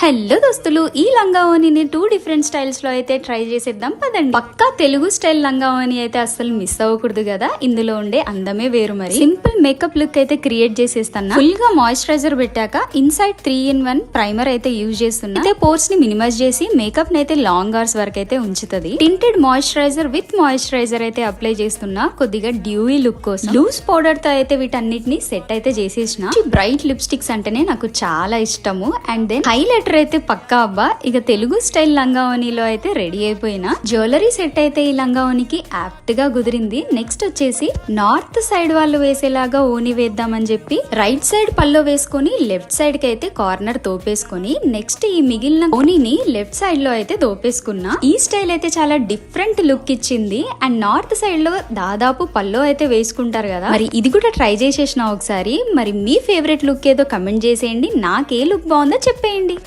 Hello దోస్తులు ఈ లంగావోని two different స్టైల్స్లో అయితే ట్రై చేసేద్దాం పదండి. పక్కా తెలుగు స్టైల్ లంగావోని అయితే అస్సలు మిస్ అవ్వకూడదు కదా? ఇందులో ఉండే అందమే వేరు మరి. సింపుల్ మేకప్ లుక్ అయితే క్రియేట్ చేసేస్తాను? ఫుల్గా మాయిశ్చరైజర్ పెట్టాక inside three in one primer అయితే యూజ్ చేస్తున్నా. అయితే పోర్స్ని మినిమైజ్ చేసి మేకప్ని అయితే లాంగ్ అవర్స్ వరకు అయితే ఉంచుతుంది. టింటెడ్ మాయిశ్చరైజర్ విత్ మాయిశ్చరైజర్ అయితే అప్లై చేస్తున్నా. కొద్దిగా డ్యూవీ లుక్ కోసం. లూజ్ పౌడర్తో అయితే వీటన్నిటిని సెట్ అయితే చేసేసిన. బ్రైట్ లిప్స్టిక్స్ అంటేనే నాకు చాలా ఇష్టము. అండ్ దెన్ హైలైటర్ అయితే పక్కా అబ్బా. ఇక తెలుగు స్టైల్ లంగావనిలో అయితే రెడీ అయిపోయినా. జ్యువెలరీ సెట్ అయితే ఈ లంగావనికి యాప్ట్గా కుదిరింది. నెక్స్ట్ వచ్చేసి నార్త్ సైడ్ వాళ్ళు వేసేలాగా ఓని వేద్దామని చెప్పి రైట్ సైడ్ పల్లో వేసుకొని లెఫ్ట్ సైడ్కి అయితే కార్నర్ తోపేసుకొని నెక్స్ట్ ఈ మిగిలిన ఓనిని లెఫ్ట్ సైడ్లో అయితే దోపేసుకున్నా ఈ స్టైల్ అయితే చాలా డిఫరెంట్ లుక్ ఇచ్చింది. అండ్ నార్త్ సైడ్లో దాదాపు పల్లో అయితే వేసుకుంటారు కదా. మరి ఇది కూడా ట్రై చేసేసిన ఒకసారి. మరి మీ ఫేవరెట్ లుక్ ఏదో కమెంట్ చేసేయండి. నాకే లుక్ బాగుందో చెప్పేయండి.